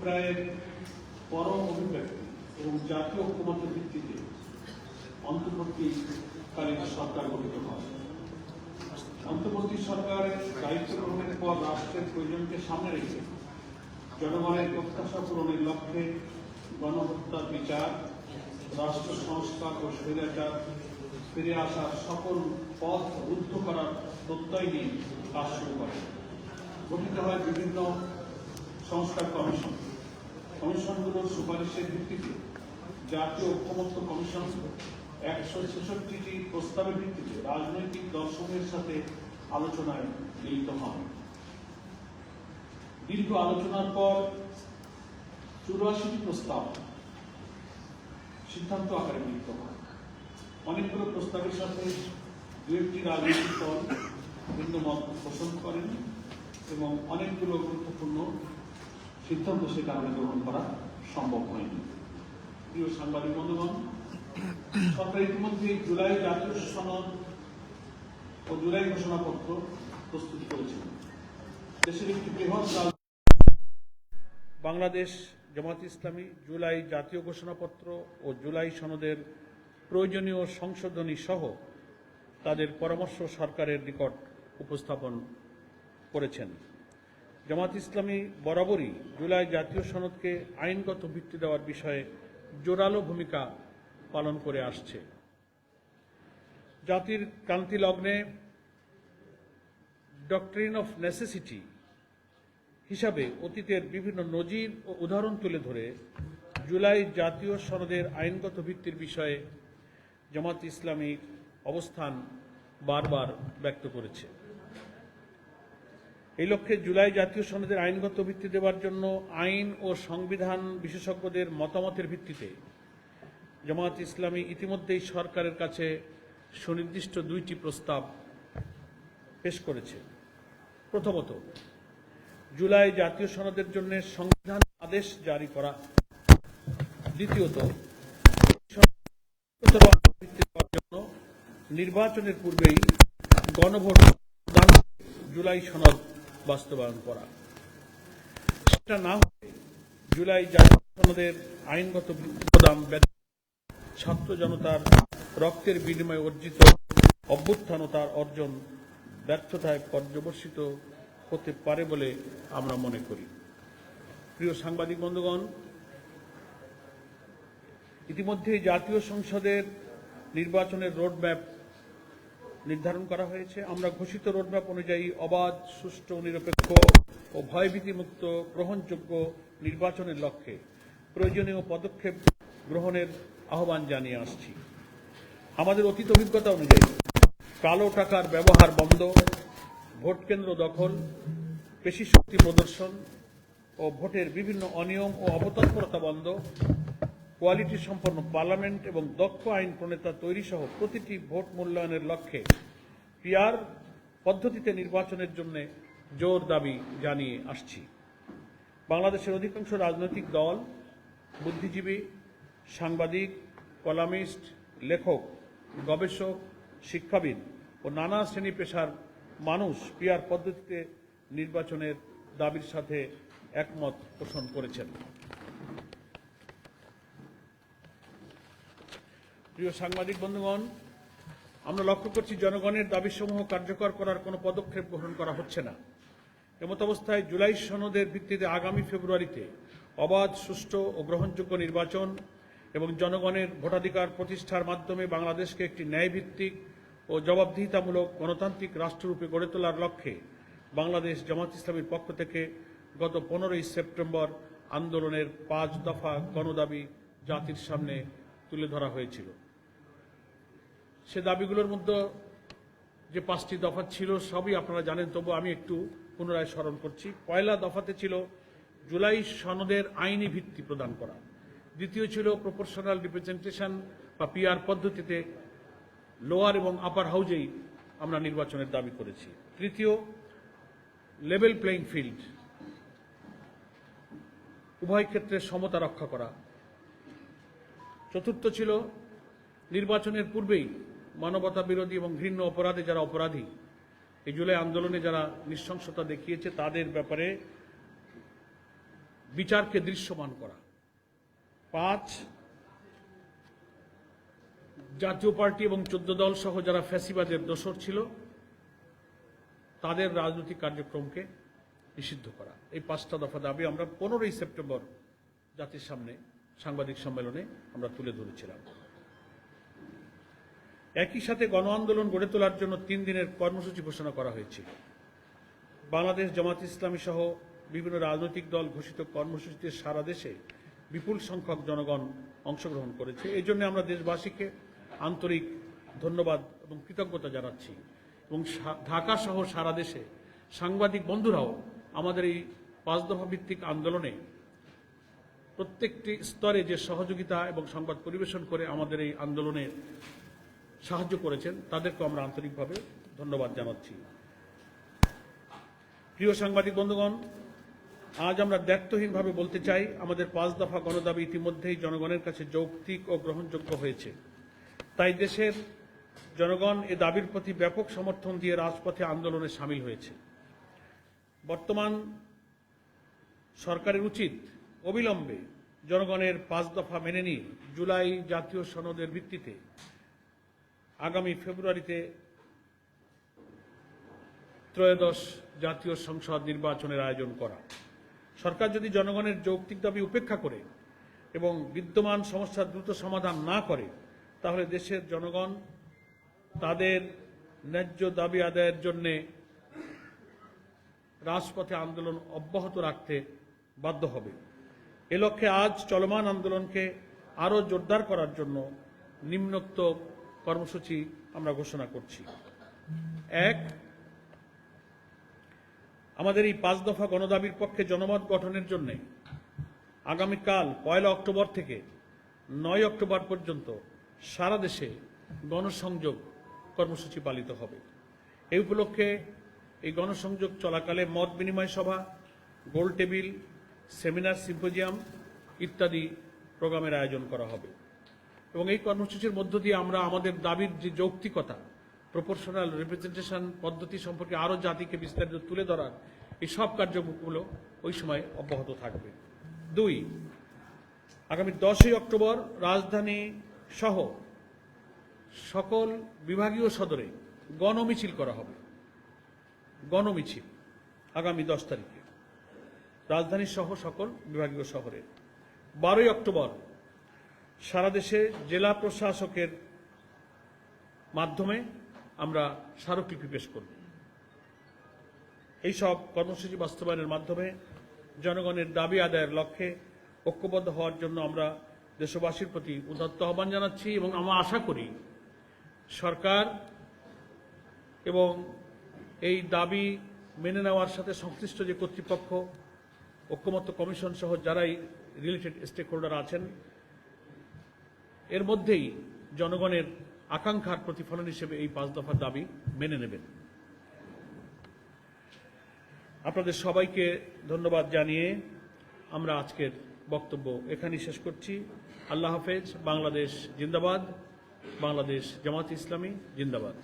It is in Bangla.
অভিপ্রায়ের পরম অভিব্যক্তি এবং জাতীয় ঐক্যমতের ভিত্তিতে অন্তর্বর্তীকালীন সরকার গঠিত হয়। অন্তর্বর্তী সরকারের দায়িত্ব গ্রহণের পর রাষ্ট্রের প্রয়োজনকে সামনে রেখে জনগণের প্রত্যাশা পূরণের লক্ষ্যে গণহত্যার বিচার, রাষ্ট্র সংস্কার ও স্বৈরাচার ফিরে আসার সকল পথ রুদ্ধ করার প্রত্যয় নিয়ে কাজ শুরু করে। গঠিত হয় বিভিন্ন সংস্কার কমিশন। কমিশনগুলোর সুপারিশের ভিত্তিতে জাতীয় ঐক্যমত্য কমিশন একশো ছেষট্টিটি প্রস্তাবের ভিত্তিতে রাজনৈতিক দর্শনের সাথে আলোচনায় মিলিত হন। দীর্ঘ আলোচনার পর চুরাশিটি প্রস্তাব সিদ্ধান্ত আকারে মিলিত হয়। অনেকগুলো প্রস্তাবের সাথে দু একটি রাজনৈতিক দল ভিন্ন মত পোষণ করেন এবং অনেকগুলো গুরুত্বপূর্ণ সিদ্ধান্ত সে কারণে গ্রহণ করা সম্ভব হয়নি। প্রিয় সাংবাদিক বন্ধুগণ, সরকার ইতিমধ্যে জুলাই জাতীয় সনদ ও জুলাই ঘোষণাপত্র প্রস্তুত করেছেন দেশের একটি বৃহৎ বাংলাদেশ জামাত ইসলামী জুলাই জাতীয় ঘোষণাপত্র ও জুলাই সনদের প্রয়োজনীয় সংশোধনী সহ তাদের পরামর্শ সরকারের নিকট উপস্থাপন করেছেন। জামাত ইসলামী বরাবরই জুলাই জাতীয় সনদকে আইনগত ভিত্তি দেওয়ার বিষয়ে জোরালো ভূমিকা পালন করে আসছে। জাতির ক্রান্তি লগ্নে ডক্ট্রিন অফ নেসেসিটি হিসাবে অতীতের বিভিন্ন নজির ও উদাহরণ তুলে ধরে জুলাই জাতীয় সনদের আইনগত ভিত্তির বিষয়ে জামাত ইসলামীর অবস্থান বারবার ব্যক্ত করেছে। এই লক্ষ্যে জুলাই জাতীয় সনদের আইনগত ভিত্তি দেওয়ার জন্য আইন ও সংবিধান বিশেষজ্ঞদের মতামতের ভিত্তিতে জামাত ইসলামী ইতিমধ্যেই সরকারের কাছে সুনির্দিষ্ট দুইটি প্রস্তাব পেশ করেছে। প্রথমত, জুলাই জাতীয় সনদের জন্য সংবিধান আদেশ জারি করা। দ্বিতীয়ত, নির্বাচনের পূর্বেই গণভোট জুলাই সনদ বাস্তবায়ন করা। সেটা না হলে জুলাই জাতীয় আইনগত প্রদান ছাত্র জনতার রক্তের বিনিময়ে অর্জিত অভ্যুত্থান তার অর্জন ব্যর্থতায় পর্যবসিত হতে পারে বলে আমরা মনে করি। প্রিয় সাংবাদিক বন্ধুগণ ইতিমধ্যে জাতীয় সংসদের নির্বাচনের রোডম্যাপ নির্ধারণ করা হয়েছে। আমরা ঘোষিত রোডম্যাপ অনুযায়ী অবাধ, সুষ্ঠু, নিরপেক্ষ ও ভয়ভীতিমুক্ত গ্রহণযোগ্য নির্বাচনের লক্ষ্যে প্রয়োজনীয় পদক্ষেপ গ্রহণের আহ্বান জানিয়ে আসছি। আমাদের অতীত অভিজ্ঞতা অনুযায়ী কালো টাকার ব্যবহার বন্ধ, ভোট কেন্দ্র দখল পেশি শক্তি প্রদর্শন ও ভোটের বিভিন্ন অনিয়ম ও অবতৎপরতা বন্ধ কোয়ালিটি সম্পন্ন পার্লামেন্ট এবং দক্ষ আইন প্রণেতা তৈরি সহ প্রতিটি ভোট মূল্যায়নের লক্ষ্যে পিআর পদ্ধতিতে নির্বাচনের জন্য জোর দাবি জানিয়ে আসছি। বাংলাদেশের অধিকাংশ রাজনৈতিক দল, বুদ্ধিজীবী, সাংবাদিক, কলামিস্ট, লেখক, গবেষক, শিক্ষাবিদ ও নানা শ্রেণি পেশার মানুষ পিআর পদ্ধতিতে নির্বাচনের দাবির সাথে একমত পোষণ করেছেন। প্রিয় সাংবাদিক বন্ধুগণ, আমরা লক্ষ্য করছি জনগণের দাবিসমূহ কার্যকর করার কোনো পদক্ষেপ গ্রহণ করা হচ্ছে না। এমত অবস্থায় জুলাই সনদের ভিত্তিতে আগামী ফেব্রুয়ারিতে অবাধ, সুষ্ঠু ও গ্রহণযোগ্য নির্বাচন এবং জনগণের ভোটাধিকার প্রতিষ্ঠার মাধ্যমে বাংলাদেশকে একটি ন্যায়ভিত্তিক ও জবাবদিহিতামূলক গণতান্ত্রিক রাষ্ট্ররূপে গড়ে তোলার লক্ষ্যে বাংলাদেশ জামাত ইসলামীর পক্ষ থেকে গত পনেরোই সেপ্টেম্বর আন্দোলনের পাঁচ দফা গণদাবি জাতির সামনে তুলে ধরা হয়েছিল। সে দাবিগুলোর মধ্যে যে পাঁচটি দফা ছিল, সবই আপনারা জানেন তবু আমি একটু পুনরায় স্মরণ করছি। পয়লা দফাতে ছিল জুলাই সনদের আইনি ভিত্তি প্রদান করা। দ্বিতীয় ছিল প্রপোর্শনাল রিপ্রেজেন্টেশন বা পিআর পদ্ধতিতে লোয়ার এবং আপার হাউজেই আমরা নির্বাচনের দাবি করেছি। তৃতীয় লেভেল প্লেইং ফিল্ড উভয় ক্ষেত্রে সমতা রক্ষা করা। চতুর্থ ছিল নির্বাচনের পূর্বেই মানবতা বিরোধী এবং ঘৃণ্য অপরাধে যারা অপরাধী, এই জুলাই আন্দোলনে যারা নৃশংসতা দেখিয়েছে, তাদের ব্যাপারে বিচারকে দৃশ্যমান করা। পাঁচ, জাতীয় পার্টি এবং চোদ্দ দল সহ যারা ফ্যাসিবাদের দোসর ছিল, তাদের রাজনৈতিক কার্যক্রমকে নিষিদ্ধ করা। এই পাঁচটা দফা দাবি আমরা পনেরোই সেপ্টেম্বর জাতির সামনে সাংবাদিক সম্মেলনে আমরা তুলে ধরেছিলাম। একই সাথে গণ আন্দোলন গড়ে তোলার জন্য তিন দিনের কর্মসূচি ঘোষণা করা হয়েছিল। বাংলাদেশ জামাত ইসলামী সহ বিভিন্ন রাজনৈতিক দল ঘোষিত কর্মসূচিতে সারা দেশে বিপুল সংখ্যক জনগণ অংশগ্রহণ করেছে। এই জন্য আমরা দেশবাসীকে আন্তরিক ধন্যবাদ এবং কৃতজ্ঞতা জানাচ্ছি এবং ঢাকা সহ সারা দেশে সাংবাদিক বন্ধুরাও আমাদের এই পাঁচ দফা ভিত্তিক আন্দোলনে প্রত্যেকটি স্তরে যে সহযোগিতা এবং সংবাদ পরিবেশন করে আমাদের এই আন্দোলনে সাহায্য করেছেন তাদেরকে আমরা আন্তরিকভাবে ধন্যবাদ জানাচ্ছি। প্রিয় সাংবাদিক বন্ধুগণ, আজ আমরা দায়িত্বহীনভাবে বলতে চাই, আমাদের পাঁচ দফা গণদাবি ইতিমধ্যেই জনগণের কাছে যৌক্তিক ও গ্রহণযোগ্য হয়েছে। তাই দেশের জনগণ এ দাবির প্রতি ব্যাপক সমর্থন দিয়ে রাজপথে আন্দোলনে সামিল হয়েছে। বর্তমান সরকারের উচিত অবিলম্বে জনগণের পাঁচ দফা মেনে নিয়ে জুলাই জাতীয় সনদের ভিত্তিতে আগামী ফেব্রুয়ারিতে ত্রয়োদশ জাতীয় সংসদ নির্বাচনের আয়োজন করা। সরকার যদি জনগণের যৌক্তিক দাবি উপেক্ষা করে এবং বিদ্যমান সমস্যার দ্রুত সমাধান না করে, তাহলে দেশের জনগণ তাদের ন্যায্য দাবি আদায়ের জন্যে রাজপথে আন্দোলন অব্যাহত রাখতে বাধ্য হবে। এ লক্ষ্যে আজ চলমান আন্দোলনকে আরও জোরদার করার জন্য নিম্নোক্ত কর্মসূচি আমরা ঘোষণা করছি। এক, আমাদের এই পাঁচ দফা গণদাবির পক্ষে জনমত গঠনের জন্য আগামীকাল পয়লা অক্টোবর থেকে নয় অক্টোবর পর্যন্ত সারা দেশে গণসংযোগ কর্মসূচি পালিত হবে। এই উপলক্ষে এই গণসংযোগ চলাকালে মত বিনিময় সভা, গোল টেবিল, সেমিনার, সিম্পোজিয়াম ইত্যাদি প্রোগ্রামের আয়োজন করা হবে। এবং এই কর্মসূচির মধ্য দিয়ে আমরা আমাদের দাবির যে যৌক্তিকতা প্রপোর্শনাল রিপ্রেজেন্টেশন পদ্ধতি সম্পর্কে আরও জাতিকে বিস্তারিত তুলে ধরার এই সব কার্যক্রমগুলো ওই সময় অব্যাহত থাকবে। দুই, আগামী দশই অক্টোবর রাজধানী সহ সকল বিভাগীয় সদরে গণমিছিল করা হবে। গণমিছিল আগামী দশ তারিখে। রাজধানী সহ সকল বিভাগীয় শহরে। বারোই অক্টোবর সারা দেশে জেলা প্রশাসকের মাধ্যমে আমরা স্মারকলিপি পেশ করব। এই সব কর্মসূচি বাস্তবায়নের মাধ্যমে জনগণের দাবি আদায়ের লক্ষ্যে ঐক্যবদ্ধ হওয়ার জন্য আমরা দেশবাসীর প্রতি উদাত্ত আহ্বান জানাচ্ছি এবং আমরা আশা করি সরকার এবং এই দাবি মেনে নেওয়ার সাথে সংশ্লিষ্ট যে কর্তৃপক্ষ, ঐক্যমত্য কমিশন সহ যারাই রিলেটেড স্টেক হোল্ডার আছেন এর মধ্যেই জনগণের আকাঙ্ক্ষার প্রতিফলন হিসেবে এই পাঁচ দফার দাবি মেনে নেবেন। আপনাদের সবাইকে ধন্যবাদ জানিয়ে আমরা আজকের বক্তব্য এখানেই শেষ করছি। আল্লাহ হাফেজ। বাংলাদেশ জিন্দাবাদ। বাংলাদেশ জামাত ইসলামী জিন্দাবাদ।